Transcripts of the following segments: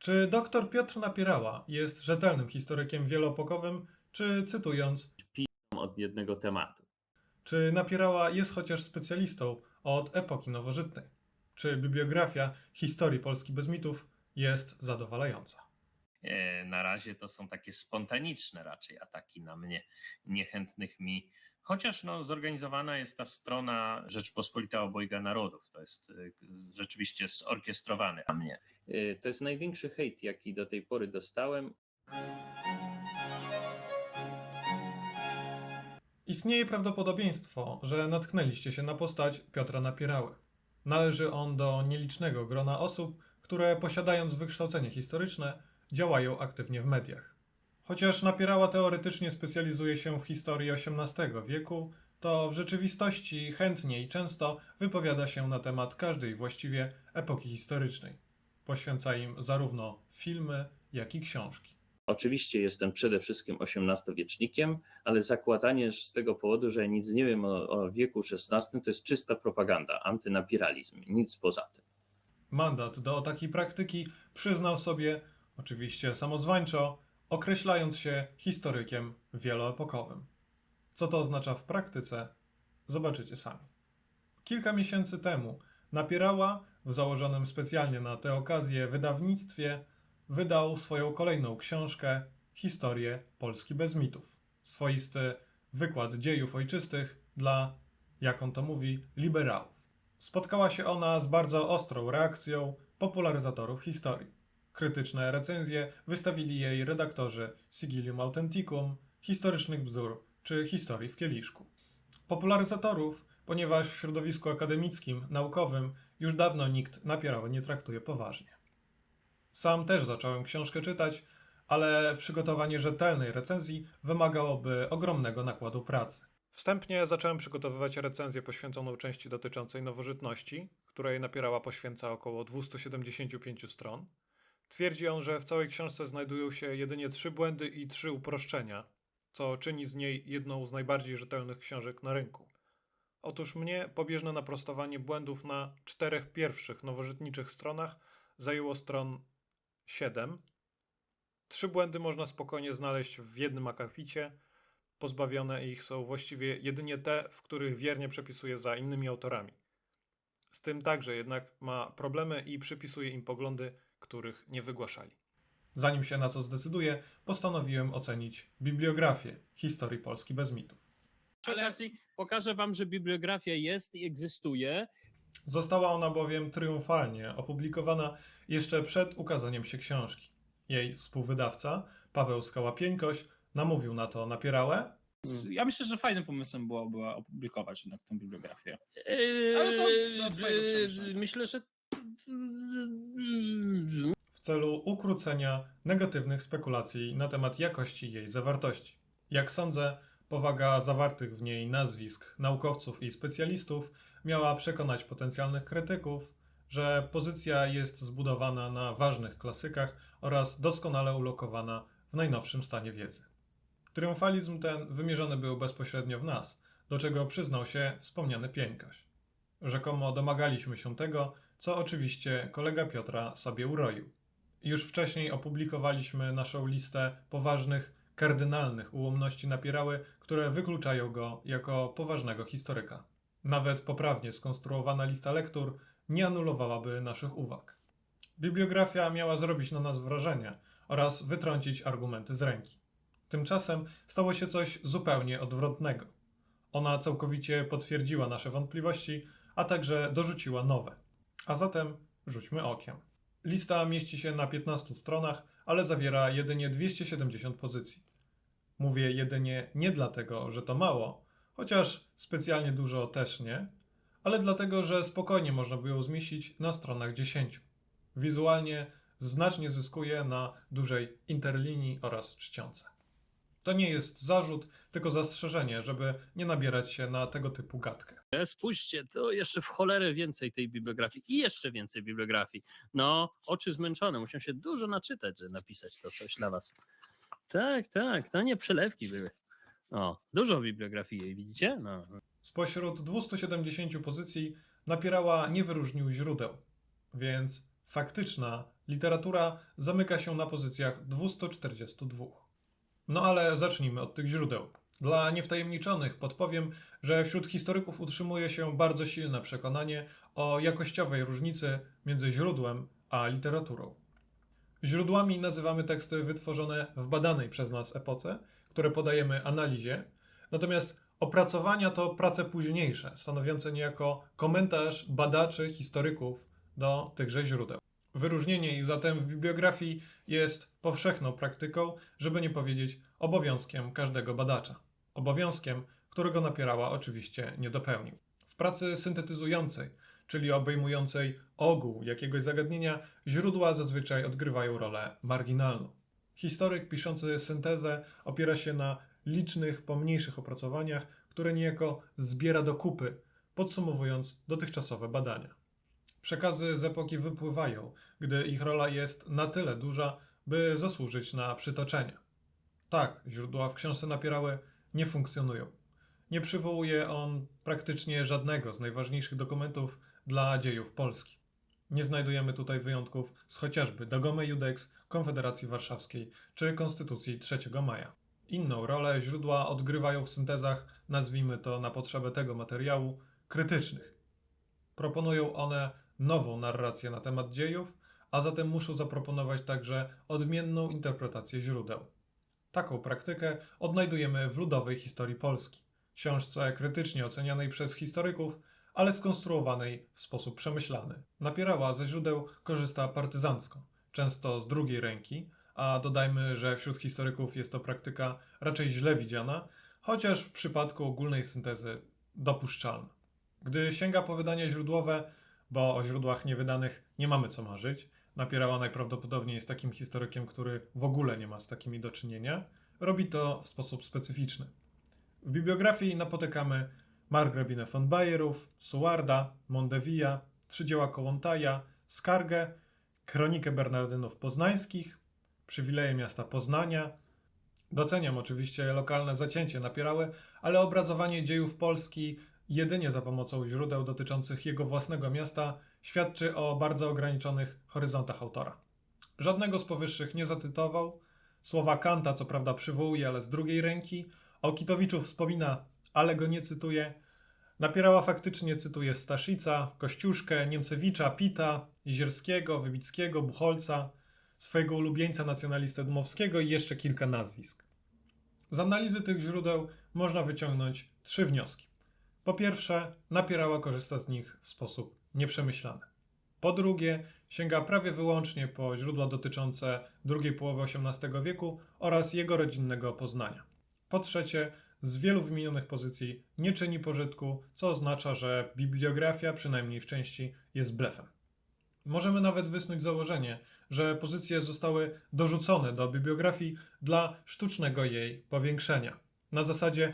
Czy dr Piotr Napierała jest rzetelnym historykiem wieloepokowym, czy cytując, od jednego tematu. czy Napierała jest chociaż specjalistą od epoki nowożytnej? Czy bibliografia historii Polski bez mitów jest zadowalająca? E, Na razie to są takie spontaniczne raczej ataki na mnie, niechętnych mi. Chociaż no, zorganizowana jest ta strona Rzeczpospolita Obojga Narodów. To jest e, rzeczywiście zorkiestrowany na mnie. Y, To jest największy hejt, jaki do tej pory dostałem. Istnieje prawdopodobieństwo, że natknęliście się na postać Piotra Napierały. Należy on do nielicznego grona osób, które posiadając wykształcenie historyczne, działają aktywnie w mediach. Chociaż Napierała teoretycznie specjalizuje się w historii XVIII wieku, to w rzeczywistości chętnie i często wypowiada się na temat każdej właściwie epoki historycznej. Poświęca im zarówno filmy, jak i książki. Oczywiście jestem przede wszystkim XVIII-wiecznikiem, ale zakładanie z tego powodu, że nic nie wiem o, o wieku XVI, to jest czysta propaganda, antynapiralizm, nic poza tym. Mandat do takiej praktyki przyznał sobie, oczywiście samozwańczo, określając się historykiem wieloepokowym. Co to oznacza w praktyce, zobaczycie sami. Kilka miesięcy temu Napierała, w założonym specjalnie na tę okazję wydawnictwie, wydał swoją kolejną książkę Historię Polski bez mitów. Swoisty wykład dziejów ojczystych dla, jak on to mówi, liberałów. Spotkała się ona z bardzo ostrą reakcją popularyzatorów historii. Krytyczne recenzje wystawili jej redaktorzy Sigilium Authenticum, Historycznych Bzdur czy Historii w Kieliszku. Popularyzatorów, ponieważ w środowisku akademickim, naukowym już dawno nikt napierały nie traktuje poważnie. Sam też zacząłem książkę czytać, ale przygotowanie rzetelnej recenzji wymagałoby ogromnego nakładu pracy. Wstępnie zacząłem przygotowywać recenzję poświęconą części dotyczącej nowożytności, której napierała poświęca około 275 stron. Twierdzi on, że w całej książce znajdują się jedynie trzy błędy i trzy uproszczenia, co czyni z niej jedną z najbardziej rzetelnych książek na rynku. Otóż mnie pobieżne naprostowanie błędów na czterech pierwszych nowożytniczych stronach zajęło stron 7. Trzy błędy można spokojnie znaleźć w jednym akapicie. Pozbawione ich są właściwie jedynie te, w których wiernie przepisuje za innymi autorami. Z tym także jednak ma problemy i przypisuje im poglądy, których nie wygłaszali. Zanim się na to zdecyduję, postanowiłem ocenić bibliografię historii Polski bez mitów. Pokażę wam, że bibliografia jest i egzystuje. Została ona bowiem triumfalnie opublikowana jeszcze przed ukazaniem się książki. Jej współwydawca, Paweł Skała-Pieńkoś, namówił na to napierałe, Ja myślę, że fajnym pomysłem było, było opublikować jednak tę bibliografię. Eee, Ale to twojego przemyślenia. Myślę, że w celu ukrócenia negatywnych spekulacji na temat jakości jej zawartości. Jak sądzę, powaga zawartych w niej nazwisk naukowców i specjalistów miała przekonać potencjalnych krytyków, że pozycja jest zbudowana na ważnych klasykach oraz doskonale ulokowana w najnowszym stanie wiedzy. Triumfalizm ten wymierzony był bezpośrednio w nas, do czego przyznał się wspomniany Pieńkoś. Rzekomo domagaliśmy się tego, co oczywiście kolega Piotra sobie uroił. Już wcześniej opublikowaliśmy naszą listę poważnych, kardynalnych ułomności napierały, które wykluczają go jako poważnego historyka. Nawet poprawnie skonstruowana lista lektur nie anulowałaby naszych uwag. Bibliografia miała zrobić na nas wrażenie oraz wytrącić argumenty z ręki. Tymczasem stało się coś zupełnie odwrotnego. Ona całkowicie potwierdziła nasze wątpliwości, a także dorzuciła nowe. A zatem rzućmy okiem. Lista mieści się na 15 stronach, ale zawiera jedynie 270 pozycji. Mówię jedynie nie dlatego, że to mało, chociaż specjalnie dużo też nie, ale dlatego, że spokojnie można by ją zmieścić na stronach 10. Wizualnie znacznie zyskuje na dużej interlinii oraz czcionce. To nie jest zarzut, tylko zastrzeżenie, żeby nie nabierać się na tego typu gadkę. spójrzcie, to jeszcze w cholerę więcej tej bibliografii i jeszcze więcej bibliografii. No, oczy zmęczone, musiałem się dużo naczytać, żeby napisać to coś dla was. Tak, tak, to nie przelewki były. O, dużo bibliografii jej, widzicie? No. Spośród 270 pozycji napierała nie wyróżnił źródeł, więc faktyczna Literatura zamyka się na pozycjach 242. No ale zacznijmy od tych źródeł. Dla niewtajemniczonych podpowiem, że wśród historyków utrzymuje się bardzo silne przekonanie o jakościowej różnicy między źródłem a literaturą. Źródłami nazywamy teksty wytworzone w badanej przez nas epoce, które podajemy analizie, natomiast opracowania to prace późniejsze, stanowiące niejako komentarz badaczy, historyków do tychże źródeł. Wyróżnienie ich zatem w bibliografii jest powszechną praktyką, żeby nie powiedzieć obowiązkiem każdego badacza. Obowiązkiem, którego napierała oczywiście nie dopełnił. W pracy syntetyzującej, czyli obejmującej ogół jakiegoś zagadnienia, źródła zazwyczaj odgrywają rolę marginalną. Historyk piszący syntezę opiera się na licznych, pomniejszych opracowaniach, które niejako zbiera do kupy, podsumowując dotychczasowe badania. Przekazy z epoki wypływają, gdy ich rola jest na tyle duża, by zasłużyć na przytoczenie. Tak, źródła w książce napierały nie funkcjonują. Nie przywołuje on praktycznie żadnego z najważniejszych dokumentów dla dziejów Polski. Nie znajdujemy tutaj wyjątków z chociażby Dagome Judex, Konfederacji Warszawskiej czy Konstytucji 3 maja. Inną rolę źródła odgrywają w syntezach, nazwijmy to na potrzebę tego materiału, krytycznych. Proponują one nową narrację na temat dziejów, a zatem muszą zaproponować także odmienną interpretację źródeł. Taką praktykę odnajdujemy w ludowej historii Polski, książce krytycznie ocenianej przez historyków, ale skonstruowanej w sposób przemyślany. Napierała ze źródeł korzysta partyzancko, często z drugiej ręki, a dodajmy, że wśród historyków jest to praktyka raczej źle widziana, chociaż w przypadku ogólnej syntezy dopuszczalna. Gdy sięga po wydania źródłowe, bo o źródłach niewydanych nie mamy co marzyć, napierała najprawdopodobniej jest takim historykiem, który w ogóle nie ma z takimi do czynienia, robi to w sposób specyficzny. W bibliografii napotykamy Margrabinę von Bayerów, Suarda, Mondevilla, trzy dzieła Kołłątaja, Skargę, Kronikę Bernardynów Poznańskich, Przywileje miasta Poznania. Doceniam oczywiście lokalne zacięcie napierały, ale obrazowanie dziejów Polski jedynie za pomocą źródeł dotyczących jego własnego miasta świadczy o bardzo ograniczonych horyzontach autora. Żadnego z powyższych nie zacytował. Słowa Kanta co prawda przywołuje, ale z drugiej ręki. O Kitowiczu wspomina, ale go nie cytuje. Napierała faktycznie cytuje Staszica, Kościuszkę, Niemcewicza, Pita, Jezierskiego, Wybickiego, Buchholca, swojego ulubieńca nacjonalistę Dmowskiego i jeszcze kilka nazwisk. Z analizy tych źródeł można wyciągnąć trzy wnioski. Po pierwsze, napierała korzysta z nich w sposób nieprzemyślany. Po drugie, sięga prawie wyłącznie po źródła dotyczące drugiej połowy XVIII wieku oraz jego rodzinnego Poznania. Po trzecie, z wielu wymienionych pozycji nie czyni pożytku, co oznacza, że bibliografia, przynajmniej w części, jest blefem. Możemy nawet wysnuć założenie, że pozycje zostały dorzucone do bibliografii dla sztucznego jej powiększenia. Na zasadzie,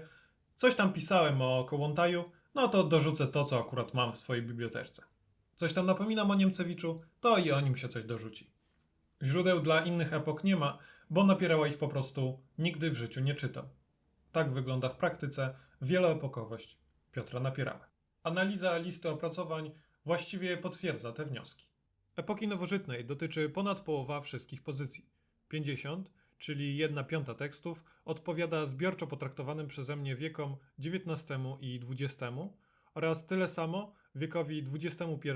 coś tam pisałem o Kołłątaju, no to dorzucę to, co akurat mam w swojej biblioteczce. Coś tam napominam o Niemcewiczu, to i o nim się coś dorzuci. Źródeł dla innych epok nie ma, bo napierała ich po prostu nigdy w życiu nie czytał. Tak wygląda w praktyce wieloepokowość Piotra Napierały. Analiza listy opracowań właściwie potwierdza te wnioski. Epoki nowożytnej dotyczy ponad połowa wszystkich pozycji. 50, czyli 1 piąta tekstów, odpowiada zbiorczo potraktowanym przeze mnie wiekom XIX i XX oraz tyle samo wiekowi XXI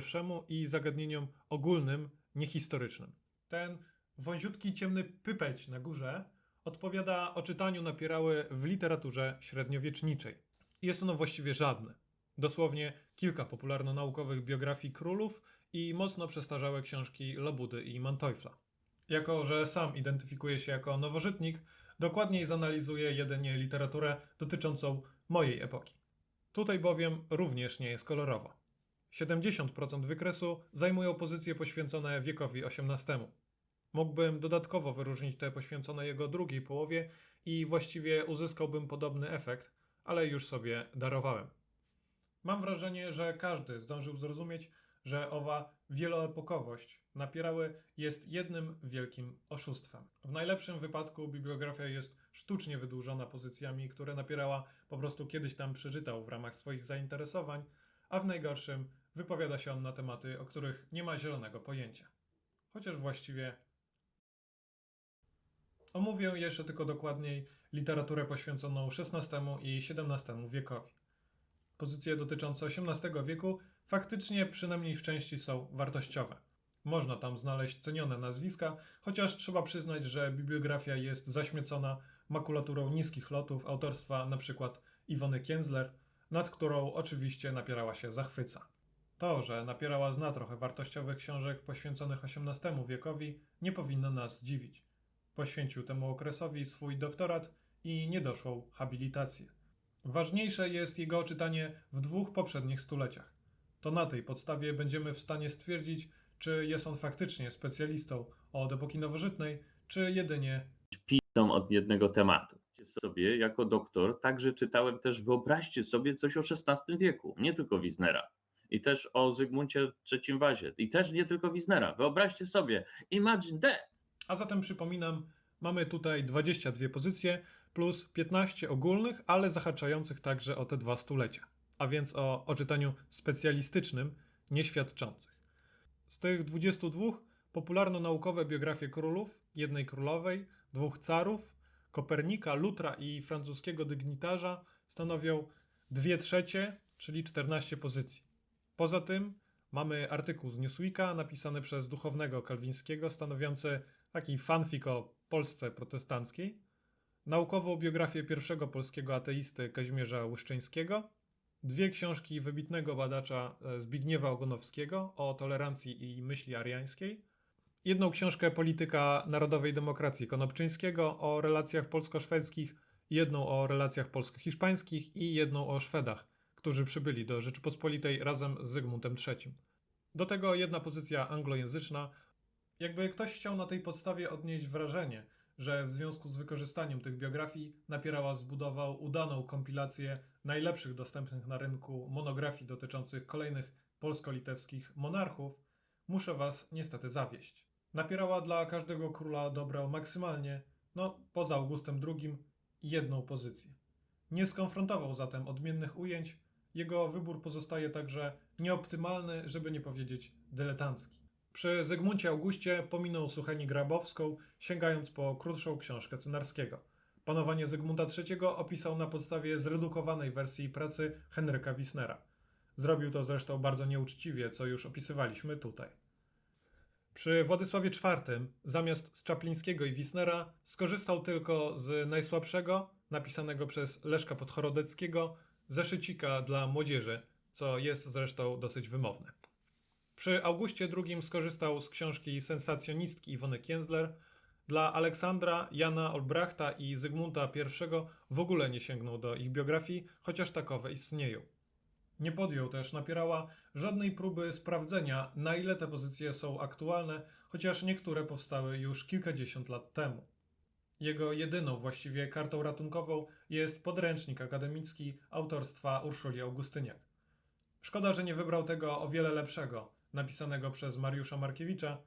i zagadnieniom ogólnym, niehistorycznym. Ten wąziutki ciemny pypeć na górze odpowiada oczytaniu napierały w literaturze średniowieczniczej. Jest ono właściwie żadne. Dosłownie kilka popularno-naukowych biografii królów i mocno przestarzałe książki Lobudy i Manteuffla. Jako, że sam identyfikuje się jako nowożytnik, dokładniej zanalizuje jedynie literaturę dotyczącą mojej epoki. Tutaj bowiem również nie jest kolorowo. 70% wykresu zajmują pozycje poświęcone wiekowi XVIII. Mógłbym dodatkowo wyróżnić te poświęcone jego drugiej połowie i właściwie uzyskałbym podobny efekt, ale już sobie darowałem. Mam wrażenie, że każdy zdążył zrozumieć, że owa wieloepokowość napierały jest jednym wielkim oszustwem. W najlepszym wypadku bibliografia jest sztucznie wydłużona pozycjami, które napierała po prostu kiedyś tam przeczytał w ramach swoich zainteresowań, a w najgorszym wypowiada się on na tematy, o których nie ma zielonego pojęcia. chociaż właściwie omówię jeszcze tylko dokładniej literaturę poświęconą XVI i XVII wiekowi. Pozycje dotyczące XVIII wieku faktycznie przynajmniej w części są wartościowe. Można tam znaleźć cenione nazwiska, chociaż trzeba przyznać, że bibliografia jest zaśmiecona makulaturą niskich lotów autorstwa np. Iwony Kienzler, nad którą oczywiście napierała się zachwyca. To, że napierała zna trochę wartościowych książek poświęconych XVIII wiekowi, nie powinno nas dziwić. Poświęcił temu okresowi swój doktorat i niedoszłą habilitację. Ważniejsze jest jego czytanie w dwóch poprzednich stuleciach. To na tej podstawie będziemy w stanie stwierdzić, czy jest on faktycznie specjalistą od epoki nowożytnej, czy jedynie Pisą od jednego tematu. Sobie jako doktor także czytałem też, wyobraźcie sobie coś o XVI wieku, nie tylko Wiznera. I też o Zygmuncie III Wazie. I też nie tylko Wiznera. Wyobraźcie sobie, imagine that! A zatem przypominam, mamy tutaj 22 pozycje plus 15 ogólnych, ale zahaczających także o te dwa stulecia, a więc o oczytaniu specjalistycznym, nieświadczących. Z tych 22 popularno-naukowe biografie królów, jednej królowej, dwóch carów, Kopernika, Lutra i francuskiego dygnitarza stanowią 2 trzecie, czyli 14 pozycji. Poza tym mamy artykuł z Newsweeka napisany przez duchownego Kalwińskiego, stanowiący taki fanfic o Polsce protestanckiej, naukową biografię pierwszego polskiego ateisty Kazimierza Łyszczyńskiego, dwie książki wybitnego badacza e, Zbigniewa Ogonowskiego o tolerancji i myśli ariańskiej, jedną książkę polityka narodowej demokracji Konopczyńskiego o relacjach polsko-szwedzkich, jedną o relacjach polsko-hiszpańskich i jedną o Szwedach, którzy przybyli do Rzeczypospolitej razem z Zygmuntem III. Do tego jedna pozycja anglojęzyczna, jakby ktoś chciał na tej podstawie odnieść wrażenie, że w związku z wykorzystaniem tych biografii Napierała zbudował udaną kompilację najlepszych dostępnych na rynku monografii dotyczących kolejnych polsko-litewskich monarchów, muszę was niestety zawieść. Napierała dla każdego króla dobrał maksymalnie, no poza Augustem II, jedną pozycję. Nie skonfrontował zatem odmiennych ujęć, jego wybór pozostaje także nieoptymalny, żeby nie powiedzieć dyletancki. Przy Zygmuncie Augustie pominął Sucheni Grabowską, sięgając po krótszą książkę Cynarskiego. Panowanie Zygmunta III opisał na podstawie zredukowanej wersji pracy Henryka Wisnera. Zrobił to zresztą bardzo nieuczciwie, co już opisywaliśmy tutaj. Przy Władysławie IV zamiast z Czaplińskiego i Wisnera skorzystał tylko z najsłabszego, napisanego przez Leszka Podchorodeckiego, zeszycika dla młodzieży, co jest zresztą dosyć wymowne. Przy Augustie II skorzystał z książki sensacjonistki Iwony Kienzler. Dla Aleksandra, Jana Olbrachta i Zygmunta I w ogóle nie sięgnął do ich biografii, chociaż takowe istnieją. Nie podjął też napierała żadnej próby sprawdzenia, na ile te pozycje są aktualne, chociaż niektóre powstały już kilkadziesiąt lat temu. Jego jedyną właściwie kartą ratunkową jest podręcznik akademicki autorstwa Urszuli Augustyniak. Szkoda, że nie wybrał tego o wiele lepszego, napisanego przez Mariusza Markiewicza,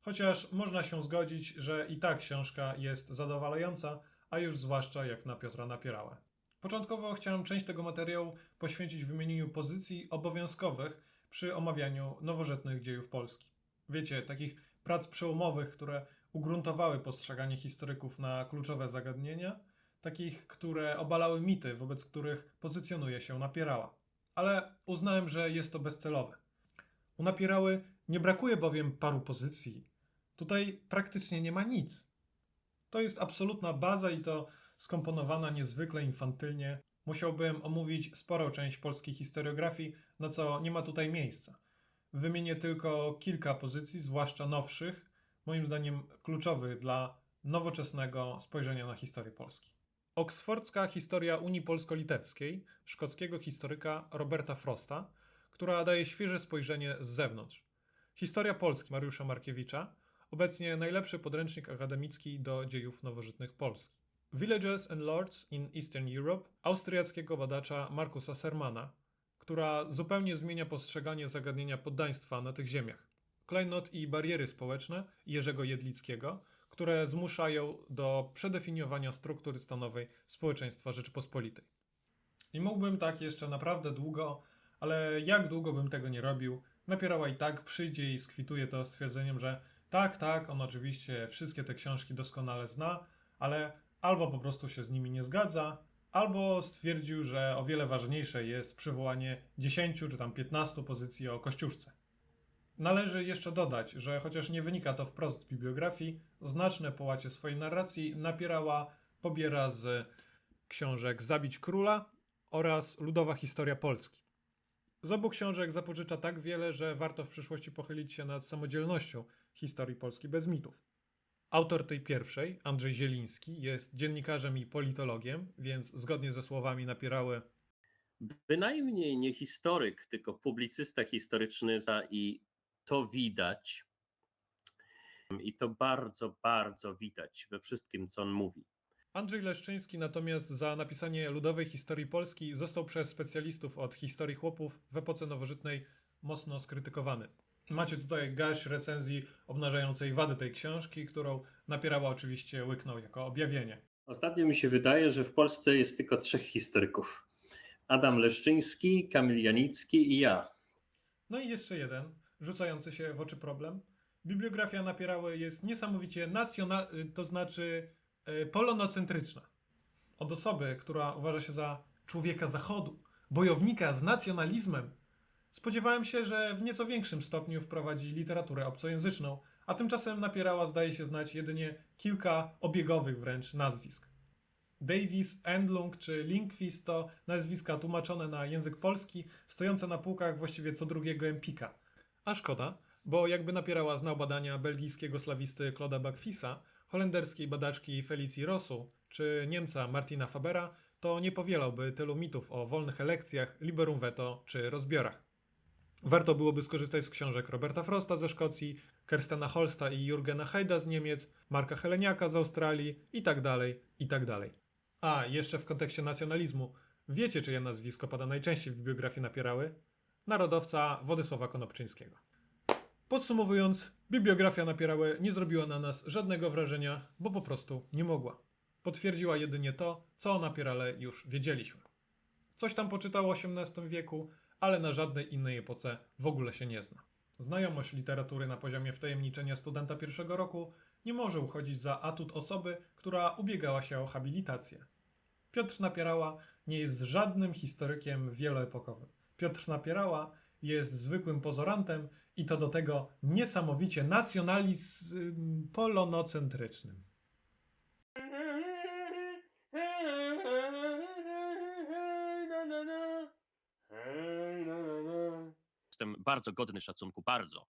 chociaż można się zgodzić, że i ta książka jest zadowalająca, a już zwłaszcza jak na Piotra Napierałę. Początkowo chciałem część tego materiału poświęcić wymienieniu pozycji obowiązkowych przy omawianiu nowożytnych dziejów Polski. Wiecie, takich prac przełomowych, które ugruntowały postrzeganie historyków na kluczowe zagadnienia, takich, które obalały mity, wobec których pozycjonuje się Napierała. Ale uznałem, że jest to bezcelowe. U Napierały nie brakuje bowiem paru pozycji. Tutaj praktycznie nie ma nic. To jest absolutna baza i to skomponowana niezwykle infantylnie. Musiałbym omówić sporą część polskiej historiografii, na co nie ma tutaj miejsca. Wymienię tylko kilka pozycji, zwłaszcza nowszych, moim zdaniem kluczowych dla nowoczesnego spojrzenia na historię Polski. Oksfordzka historia Unii Polsko-Litewskiej szkockiego historyka Roberta Frosta, która daje świeże spojrzenie z zewnątrz. Historia Polski Mariusza Markiewicza, obecnie najlepszy podręcznik akademicki do dziejów nowożytnych Polski. Villages and Lords in Eastern Europe austriackiego badacza Markusa Sermana, która zupełnie zmienia postrzeganie zagadnienia poddaństwa na tych ziemiach. Klejnot i bariery społeczne Jerzego Jedlickiego, które zmuszają do przedefiniowania struktury stanowej społeczeństwa Rzeczypospolitej. I mógłbym tak jeszcze naprawdę długo, ale jak długo bym tego nie robił, napierała i tak przyjdzie i skwituje to stwierdzeniem, że Tak, tak, on oczywiście wszystkie te książki doskonale zna, ale albo po prostu się z nimi nie zgadza, albo stwierdził, że o wiele ważniejsze jest przywołanie 10 czy tam 15 pozycji o Kościuszce. Należy jeszcze dodać, że chociaż nie wynika to wprost z bibliografii, znaczne połacie swojej narracji napierała pobiera z książek Zabić Króla oraz Ludowa Historia Polski. Z obu książek zapożycza tak wiele, że warto w przyszłości pochylić się nad samodzielnością historii Polski bez mitów. Autor tej pierwszej, Andrzej Zieliński, jest dziennikarzem i politologiem, więc zgodnie ze słowami napierały Bynajmniej nie historyk, tylko publicysta historyczny za i to widać. I to bardzo, bardzo widać we wszystkim, co on mówi. Andrzej Leszczyński natomiast za napisanie ludowej historii Polski został przez specjalistów od historii chłopów w epoce nowożytnej mocno skrytykowany. Macie tutaj garść recenzji obnażającej wady tej książki, którą napierała oczywiście łyknął jako objawienie. Ostatnio mi się wydaje, że w Polsce jest tylko trzech historyków. Adam Leszczyński, Kamil Janicki i ja. No i jeszcze jeden, rzucający się w oczy problem. Bibliografia napierały jest niesamowicie nacjonal... to znaczy polonocentryczna. Od osoby, która uważa się za człowieka zachodu, bojownika z nacjonalizmem, spodziewałem się, że w nieco większym stopniu wprowadzi literaturę obcojęzyczną, a tymczasem napierała zdaje się znać jedynie kilka obiegowych wręcz nazwisk. Davis, Endlung czy Lindqvist to nazwiska tłumaczone na język polski, stojące na półkach właściwie co drugiego empika. A szkoda, bo jakby napierała znał badania belgijskiego slawisty Claude'a Bakfisa, holenderskiej badaczki Felicji Rossu czy Niemca Martina Fabera, to nie powielałby tylu mitów o wolnych elekcjach, liberum veto czy rozbiorach. Warto byłoby skorzystać z książek Roberta Frosta ze Szkocji, Kerstena Holsta i Jurgena Hejda z Niemiec, Marka Heleniaka z Australii i tak dalej, i tak. A, jeszcze w kontekście nacjonalizmu. Wiecie, czyje nazwisko pada najczęściej w bibliografii napierały? Narodowca Władysława Konopczyńskiego. Podsumowując, bibliografia napierały nie zrobiła na nas żadnego wrażenia, bo po prostu nie mogła. Potwierdziła jedynie to, co o napierale już wiedzieliśmy. Coś tam poczytał o XVIII wieku, ale na żadnej innej epoce w ogóle się nie zna. Znajomość literatury na poziomie wtajemniczenia studenta pierwszego roku nie może uchodzić za atut osoby, która ubiegała się o habilitację. Piotr Napierała nie jest żadnym historykiem wieloepokowym. Piotr Napierała jest zwykłym pozorantem i to do tego niesamowicie nacjonalizm polonocentrycznym. Jestem bardzo godny szacunku, bardzo.